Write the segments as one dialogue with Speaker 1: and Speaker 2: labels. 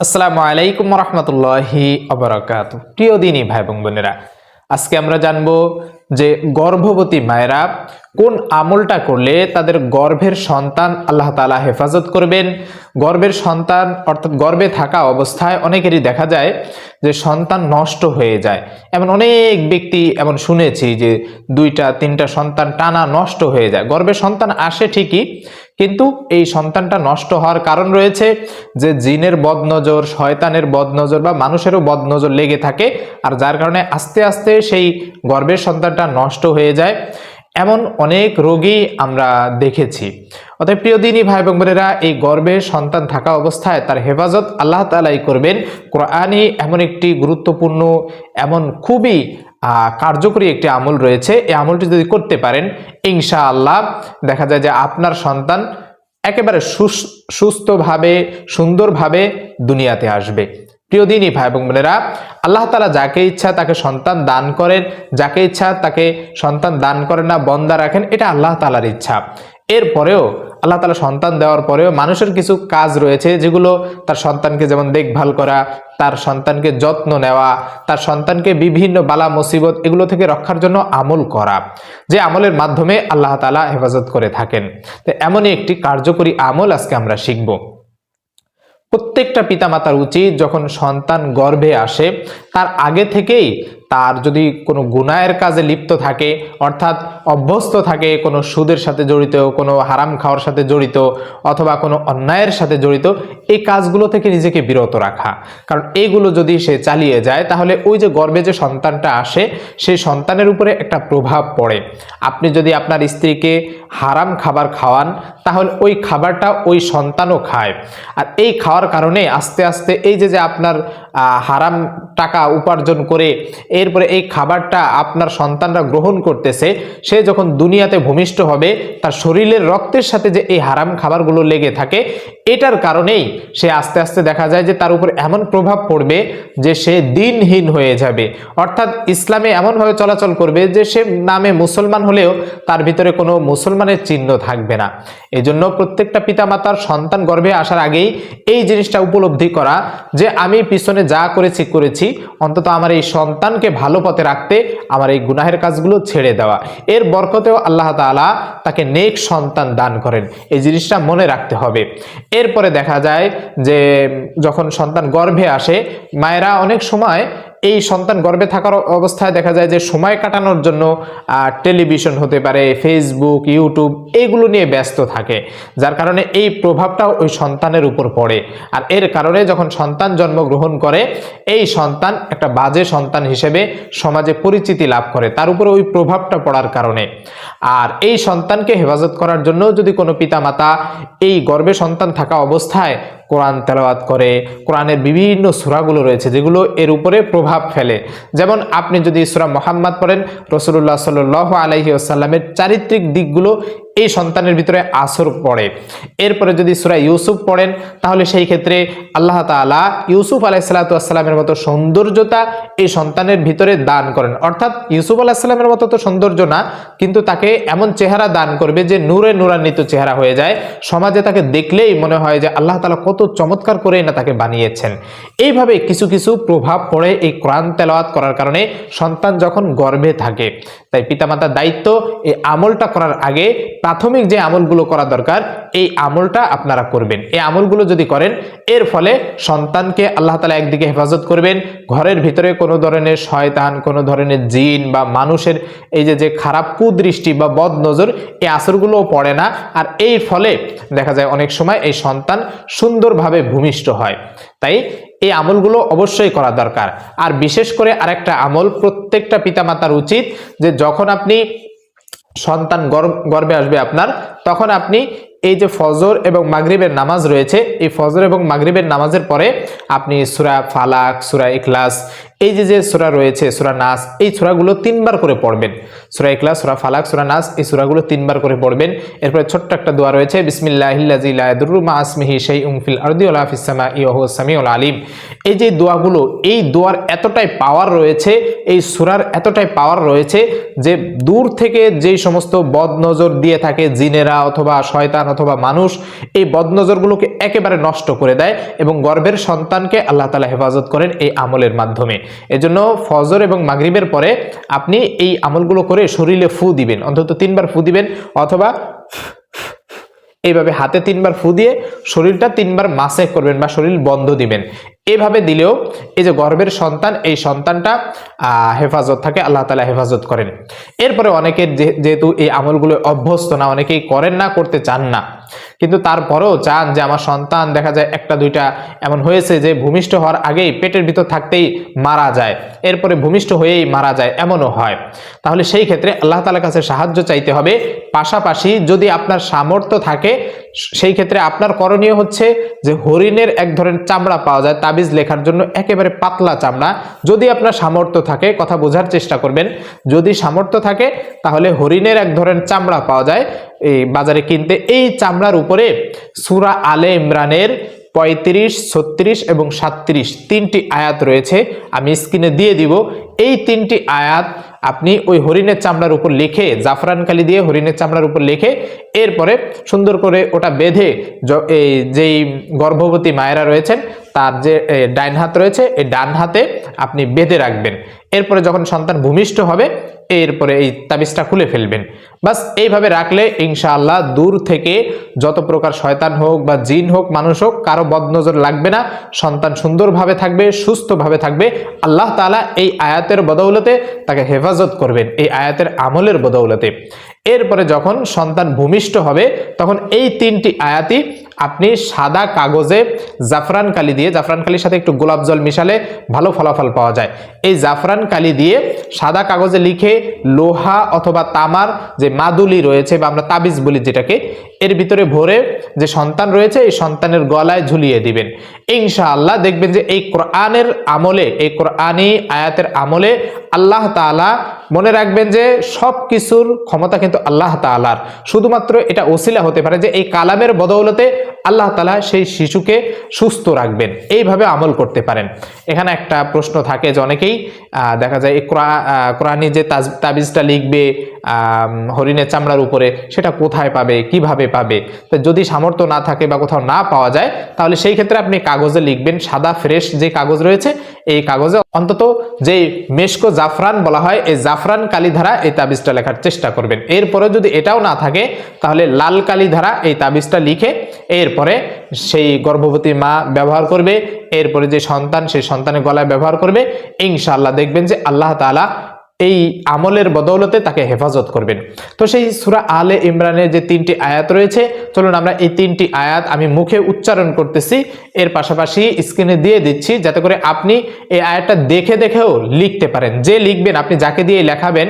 Speaker 1: আসসালামু আলাইকুম রহমতুল্লাহি অবরাকাত প্রিয় দিনী ভাই বোন বোনেরা, আজকে আমরা জানব যে গর্ভবতী মায়েরা কোন আমলটা করলে তাদের গর্ভের সন্তান আল্লাহ তাআলা হেফাজত করবেন? গর্ভের সন্তান অর্থাৎ গর্ভে থাকা অবস্থায় অনেকেরই দেখা যায় যে সন্তান নষ্ট হয়ে যায়। এমন অনেক ব্যক্তি এমন শুনেছি যে দুইটা, তিনটা সন্তান টানা নষ্ট হয়ে যায়। গর্ভে সন্তান আসে ঠিকই, কিন্তু এই সন্তানটা নষ্ট হওয়ার কারণ রয়েছে যে জিনের বদনজর, শয়তানের বদনজর বা মানুষেরও বদনজর লেগে থাকে। আর যার কারণে আস্তে আস্তে সেই গর্ভের সন্তানটা নষ্ট হয়ে যায়। এমন অনেক রোগী আমরা দেখেছি। অতএব প্রিয় দিনী ভাই এবং বোনেরা, এই গর্ভে সন্তান থাকা অবস্থায় তার হেফাজত আল্লাহ তালাই করবেন। কোরআনই এমন একটি গুরুত্বপূর্ণ, এমন খুবই কার্যকরী একটি আমল রয়েছে। এই আমলটি যদি করতে পারেন ইনশা আল্লাহ দেখা যায় যে আপনার সন্তান একেবারে সুস্থভাবে, সুন্দরভাবে দুনিয়াতে আসবে। প্রিয় দিনই ভাই এবং বোনেরা, আল্লাহ তালা যাকে ইচ্ছা তাকে সন্তান দান করেন, যাকে ইচ্ছা তাকে সন্তান দান করেন না, বন্দা রাখেন, এটা আল্লাহ তালার ইচ্ছা। এরপরেও আল্লাহ তালা সন্তান দেওয়ার পরেও মানুষের কিছু কাজ রয়েছে যেগুলো তার সন্তানকে যেমন দেখভাল করা, তার সন্তানকে যত্ন নেওয়া, তার সন্তানকে বিভিন্ন বালা, মুসিবত এগুলো থেকে রক্ষার জন্য আমল করা, যে আমলের মাধ্যমে আল্লাহ তালা হেফাজত করে থাকেন। তো এমনই একটি কার্যকরী আমল আজকে আমরা শিখব। প্রত্যেকটা পিতামাতার উচিত যখন সন্তান গর্ভে আসে, তার আগে থেকেই তার যদি কোনো গুনায়ের কাজে লিপ্ত থাকে, অর্থাৎ অভ্যস্ত থাকে, কোনো সুদের সাথে জড়িত, কোনো হারাম খাওয়ার সাথে জড়িত, অথবা কোনো অন্যায়ের সাথে জড়িত, এই কাজগুলো থেকে নিজেকে বিরত রাখা। কারণ এইগুলো যদি সে চালিয়ে যায়, তাহলে ওই যে গর্ভে যে সন্তানটা আসে সেই সন্তানের উপরে একটা প্রভাব পড়ে। আপনি যদি আপনার স্ত্রীকে হারাম খাবার খাওয়ান, তাহলে ওই খাবারটা ওই সন্তানও খায়। আর এই খাওয়ার কারণে আস্তে আস্তে এই যে যে আপনার হারাম টাকা উপার্জন করে এরপরে এই খাবারটা আপনার সন্তানরা গ্রহণ করতেছে, সে যখন দুনিয়াতে ভূমিষ্ঠ হবে, তার শরীরের রক্তের সাথে যে এই হারাম খাবারগুলো লেগে থাকে, এটার কারণেই সে আস্তে আস্তে দেখা যায় যে তার উপর এমন প্রভাব পড়বে যে সে দিনহীন হয়ে যাবে। অর্থাৎ ইসলামে এমনভাবে চলাচল করবে যে সে নামে মুসলমান হলেও তার ভিতরে কোনো মুসলমানের চিহ্ন থাকবে না। এই জন্য প্রত্যেকটা পিতামাতার সন্তান গর্ভে আসার আগেই এই জিনিসটা উপলব্ধি করা যে আমি পিছনে যা করেছি করেছি, অন্তত আমার এই সন্তানকে ভালো পথে রাখতে আমার এই গুনাহের কাজগুলো ছেড়ে দেওয়া। এর বরকতেও আল্লাহ তাআলা তাকে নেক সন্তান দান করেন। এই জিনিসটা মনে রাখতে হবে। এরপরে দেখা যায় যে যখন সন্তান গর্ভে আসে, মায়েরা অনেক সময় এই সন্তান গর্ভে থাকার অবস্থায় দেখা যায় যে সময় কাটানোর জন্য টেলিভিশন হতে পারে ফেসবুক ইউটিউব এইগুলো নিয়ে ব্যস্ত থাকে, যার কারণে এই প্রভাবটা ওই সন্তানের উপর পড়ে। আর এর কারণে যখন সন্তান জন্মগ্রহণ করে, এই সন্তান একটা বাজে সন্তান হিসেবে সমাজে পরিচিতি লাভ করে, তার উপরে ওই প্রভাবটা পড়ার কারণে। আর এই সন্তানকে হেফাজত করার জন্য যদি কোনো পিতামাতা এই গর্ভে সন্তান থাকা অবস্থায় কোরআন তেলাওয়াত করে, কোরআনের বিভিন্ন সুরাগুলো রয়েছে যেগুলো এর উপরে প্রভাব ফেলে। যেমন আপনি যদি সুরা মোহাম্মদ পড়েন রসুল্লাহ সাল আলহি আসাল্লামের চারিত্রিক দিকগুলো এই সন্তানের ভিতরে আসর পড়ে। এরপরে যদি সূরা ইউসুফ পড়েন, তাহলে সেই ক্ষেত্রে আল্লাহ তালা ইউসুফ আলাইসালাতামের মতো সৌন্দর্যতা এই সন্তানের ভিতরে দান করেন। অর্থাৎ ইউসুফ আলাহিসাল্লামের মতো তো সৌন্দর্য না, কিন্তু তাকে এমন চেহারা দান করবে যে নূরে নূরান্বিত চেহারা হয়ে যায়। সমাজে তাকে দেখলেই মনে হয় যে আল্লাহ তাআলা কত চমৎকার করে না তাকে বানিয়েছেন। এইভাবে কিছু কিছু প্রভাব পড়ে এই কোরআন তেলাওয়াত করার কারণে সন্তান যখন গর্ভে থাকে, তাই পিতামাতার দায়িত্ব এই আমলটা করার আগে প্রাথমিক যে আমলগুলো করা দরকার, এই আমলটা আপনারা করবেন। এই আমলগুলো যদি করেন, এর ফলে সন্তানকে আল্লাহ তালা একদিকে হেফাজত করবেন। ঘরের ভিতরে কোনো ধরনের শয়তান, কোনো ধরনের জিন বা মানুষের এই যে যে খারাপ কুদৃষ্টি বা বদ নজর এই আসরগুলোও পড়ে না। আর এই ফলে দেখা যায় অনেক সময় এই সন্তান সুন্দরভাবে ভূমিষ্ঠ হয়। তাই এই আমলগুলো অবশ্যই করা দরকার। আর বিশেষ করে আরেকটা আমল, প্রত্যেকটা পিতামাতার উচিত যে, যখন আপনি সন্তান গর্বে আসবে আপনার, তখন আপনি এই যে ফজর এবং মাগরিবের নামাজ রয়েছে, এই ফজর এবং মাগরিবের নামাজের পরে আপনি সুরা ফালাক, সুরা ইখলাস এই যে যে সুরা রয়েছে, সুরা নাস, এই সুরাগুলো তিনবার করে পড়বেন। সুরা ইখলাস, সুরা ফালাক, সুরা নাস, এই সুরাগুলো তিনবার করে পড়বেন। এরপরে ছোট্ট একটা দোয়া রয়েছে বিসমিল্লাহিল্লাজি লা ইয়াদুররু মা আসমিহি শাইউন ফিল আরদি আলিম। এই যে দোয়াগুলো, এই দোয়ার এতটাই পাওয়ার রয়েছে, এই সুরার এতটাই পাওয়ার রয়েছে যে দূর থেকে যেই সমস্ত বদনজর দিয়ে থাকে জিনেরা অথবা শয়তান অথবা মানুষ, এই বদনজরগুলোকে একেবারে নষ্ট করে দেয় এবং গর্বের সন্তানকে আল্লাহ তালা হেফাজত করেন এই আমলের মাধ্যমে। এজন্য ফজর এবং মাগরিবের পরে আপনি এই আমলগুলো করে শরীরে ফু দিবেন। অন্তত তিনবার ফু দিবেন অথবা এইভাবে হাতে তিনবার ফু দিয়ে শরীরটা তিনবার মাসে করবেন বা শরীর বন্ধ দিবেন। এভাবে দিলেও এই যে গর্ভের সন্তান, এই সন্তানটা হেফাজত থাকে, আল্লাহ তালা হেফাজত করেন। এরপরে অনেকের যে- যেহেতু এই আমলগুলো অভ্যস্ত না, অনেকেই করেন না, করতে চান না। কিন্তু তারপরেও চান যে, আমার সন্তান দেখা যায় একটা, দুইটা এমন হয়েছে যে, ভূমিষ্ঠ হওয়ার আগেই পেটের ভিতর থাকতেই মারা যায়। এরপরে ভূমিষ্ঠ হয়েই মারা যায়, এমনও হয়। তাহলে সেই ক্ষেত্রে আল্লাহ তালার কাছে সাহায্য চাইতে হবে। পাশাপাশি যদি আপনার সামর্থ্য থাকে সেই ক্ষেত্রে আপনার করণীয় হচ্ছে যে হরিণের এক ধরনের চামড়া পাওয়া যায়, তাবিজ লেখার জন্য একেবারে পাতলা চামড়া। যদি আপনার সামর্থ্য থাকে, কথা বোঝার চেষ্টা করবেন। যদি সামর্থ্য থাকে, তাহলে হরিণের এক ধরনের চামড়া পাওয়া যায় এই বাজারে কিনতে। এই চামড়ার উপরে সুরা আলে ইমরানের পঁয়ত্রিশ, ছত্রিশ এবং সাত্রিশ তিনটি আয়াত রয়েছে। আমি স্ক্রিনে দিয়ে দিব। এই তিনটি আয়াত আপনি ওই হরিণের চামড়ার উপর লিখে, জাফরান কালি দিয়ে হরিণের চামড়ার উপর লিখে, এরপরে সুন্দর করে ওটা বেঁধে এই যেই গর্ভবতী মায়েরা রয়েছেন, তার যে ডাইন হাত রয়েছে, এই ডান হাতে আপনি বেঁধে রাখবেন। এরপরে যখন সন্তান ভূমিষ্ঠ হবে, এরপরে এই তাবিজটা খুলে ফেলবেন। বাস এইভাবে রাখলে ইনশাআল্লাহ দূর থেকে যত প্রকার শয়তান হোক বা জিন হোক, মানুষ হোক, কারও বদনজর লাগবে না। সন্তান সুন্দরভাবে থাকবে, সুস্থভাবে থাকবে। আল্লাহ তাআলা এই আয়াতের বদৌলতে তাকে হেফাজত করবেন এই আয়াতের আমলের বদৌলতে। এরপরে যখন সন্তান ভূমিষ্ঠ হবে, তখন এই তিনটি আয়াতই আপনি সাদা কাগজে জাফরান কালি দিয়ে, জাফরান কালির সাথে একটু গোলাপ জল মিশালে ভালো ফলাফল পাওয়া যায়। এই জাফরান কালি দিয়ে সাদা কাগজে লিখে লোহা অথবা তামার যে মাদুলি রয়েছে বা আমরা তাবিজ বলি যেটাকে, এর ভিতরে ভরে যে সন্তান রয়েছে, এই সন্তানের গলায় ঝুলিয়ে দিবেন। ইনশাআল্লাহ দেখবেন যে এই কোরআনের আমলে, এই কোরআনি আয়াতের আমলে আল্লাহ তাআলা মনে রাখবেন যে সব কিছুর ক্ষমতা কিন্তু আল্লাহ তালার শুধুমাত্র এটা ওসিলা হতে পারে যে এই কালামের বদৌলতে আল্লাহ তালা সেই শিশুকে সুস্থ রাখবেন, এইভাবে আমল করতে পারেন। এখানে একটা প্রশ্ন থাকে যে অনেকেই দেখা যায় কোরআনি যে তাবিজটা লিখবে হরিণের চামড়ার উপরে সেটা কোথায় পাবে, কীভাবে পাবে? তো যদি সামর্থ্য না থাকে বা কোথাও না পাওয়া যায়, তাহলে সেই ক্ষেত্রে আপনি কাগজে লিখবেন সাদা, ফ্রেশ যে কাগজ রয়েছে, এই কাগজে অন্তত যে মেশকো জাফরান বলা হয়, এই জাফরান কালি ধারা এই তাবিজটা লেখার চেষ্টা করবেন। এরপরে যদি এটাও না থাকে, তাহলে লাল কালি ধারা এই তাবিজটা লিখে, এরপরে সেই গর্ভবতী মা ব্যবহার করবে, এরপরে যে সন্তান, সেই সন্তানের গলায় ব্যবহার করবে, ইনশাআল্লাহ দেখবেন যে আল্লাহ তাআলা এই আমলের বদৌলতে তাকে হেফাজত করবেন। তো সেই সুরা আলে ইমরানের যে তিনটি আয়াত রয়েছে, চলুন আমরা এই তিনটি আয়াত আমি মুখে উচ্চারণ করতেছি। এর পাশাপাশি স্ক্রিনে দিয়ে দিচ্ছি, যাতে করে আপনি এই আয়াতটা দেখে দেখেও লিখতে পারেন। যে লিখবেন, আপনি যাকে দিয়ে লেখাবেন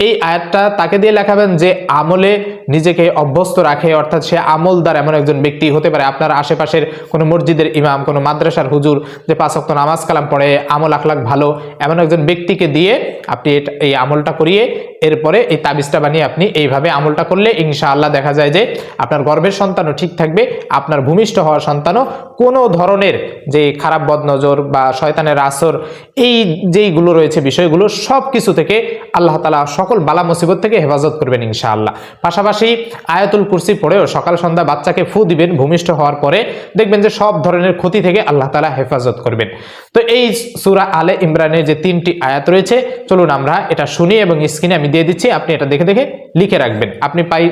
Speaker 1: এই আয়াতটা তাকে দিয়ে লেখাবেন যে আমলে নিজেকে অভ্যস্ত রাখে, অর্থাৎ সে আমলদার এমন একজন ব্যক্তি হতে পারে। আপনার আশেপাশের কোনো মসজিদের ইমাম, কোনো মাদ্রাসার হুজুর যে পাঁচ ওয়াক্ত নামাজ কালাম পড়ে, আমল আখলাক ভালো, এমন একজন ব্যক্তিকে দিয়ে আপনি এই আমলটা করিয়ে এরপরে এই তাবিজটা বানিয়ে আপনি এইভাবে আমলটা করলে ইনশাআল্লাহ দেখা যায় যে আপনার গর্ভের সন্তানও ঠিক থাকবে, আপনার ভূমিষ্ঠ হওয়ার সন্তানও কোনো ধরনের যে খারাপ বদনজর বা শয়তানের আসর, এই যেইগুলো রয়েছে বিষয়গুলো সব কিছু থেকে আল্লাহ তালা সকল বালা মুসিবত থেকে হেফাজত করবেন ইনশাআল্লাহ। পাশাপাশি আয়াতুল কুরসি পড়েও সকাল সন্ধ্যা বাচ্চাকে ফু দিবেন, ভূমিষ্ঠ হওয়ার পরে দেখবেন যে সব ধরনের ক্ষতি থেকে আল্লাহ তালা হেফাজত করবেন। তো এই সুরা আলে ইমরানের যে তিনটি আয়াত রয়েছে, চলুন আমরা এটা শুনি এবং স্ক্রিনে আমি দিয়ে দিচ্ছি, আপনি এটা দেখে দেখে লিখে রাখবেন। আপনি পাই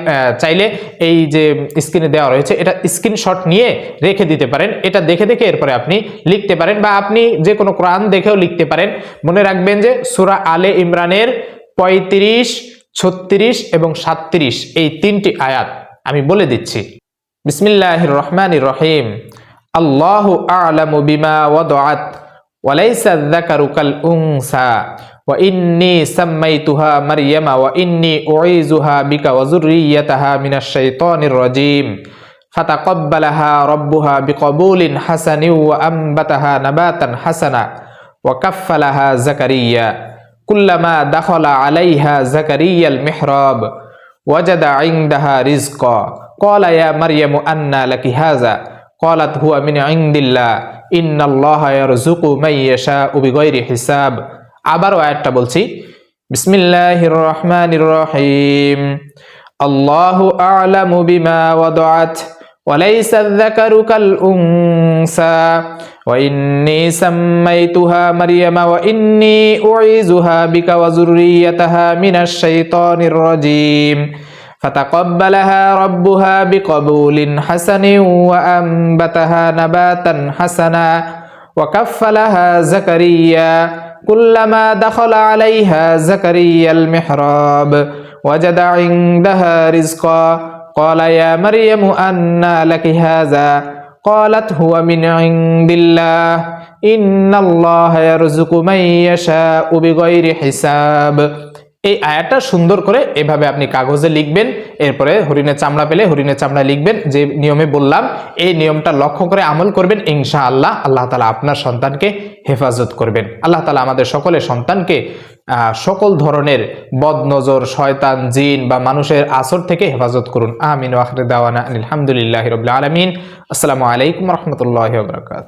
Speaker 1: চাইলে এই যে স্ক্রিনে দেওয়া রয়েছে, এটা স্ক্রিনশট নিয়ে রেখে দিতে পারেন। এটা দেখে দেখে এরপরে আপনি লিখতে পারেন বা আপনি যে কোনো কোরআন দেখেও লিখতে পারেন। মনে রাখবেন যে সুরা আলে ইমরানের পঁয়ত্রিশ ছত্রিশ এবং সাত্রিশ এই তিনটি আয়াত আমি বলে দিচ্ছি বিসমিল্লাহ রহমান রহিম আল্লাহ আলামু বিমা ওয়াদআত ওয়ালাইসা যাকারু কাল উনসা وإني سميتها مريم وإني أعيذها بك وذريتها من الشيطان الرجيم فتقبلها ربها بقبول حسن وأنبتها نباتا حسنا وكفلها زكريا كلما دخل عليها زكريا المحراب وجد عندها رزقا. قال يا مريم أنا لك هذا؟ قالت هو من عند الله. إن الله يرزق من يشاء بغير حساب. عبر وعدت بلسي بسم الله الرحمن الرحيم الله أعلم بما وضعت وليس الذكر كالأنثى. وإني سميتها مريم وإني أعيذها بك وذريتها من الشيطان الرجيم. فتقبلها ربها بقبول حسن وأنبتها نباتا حسنا وكفلها زكريا. كلما دخل عليها زكريا المحراب وجد عندها رزقا قال يا مريم أنى لك هذا؟ قالت هو من عند الله. إن الله يرزق من يشاء بغير حساب. এই আয়াতটা সুন্দর করে এভাবে আপনি কাগজে লিখবেন, এরপরে হরিণের চামড়া পেলে হরিণের চামড়া লিখবেন, যে নিয়মে বললাম, এই নিয়মটা লক্ষ্য করে আমল করবেন ইনশা আল্লাহ আল্লাহ তালা আপনার সন্তানকে হেফাজত করবেন। আল্লাহ তালা আমাদের সকলের সন্তানকে সকল ধরনের বদনজর, শয়তান, জিন বা মানুষের আসর থেকে হেফাজত করুন। আমিন ওয়াখরে দাওয়ানা আলহামদুলিল্লাহ রবিল আলমিন। আসসালামু আলাইকুম রহমতুল্লাহ বরকাত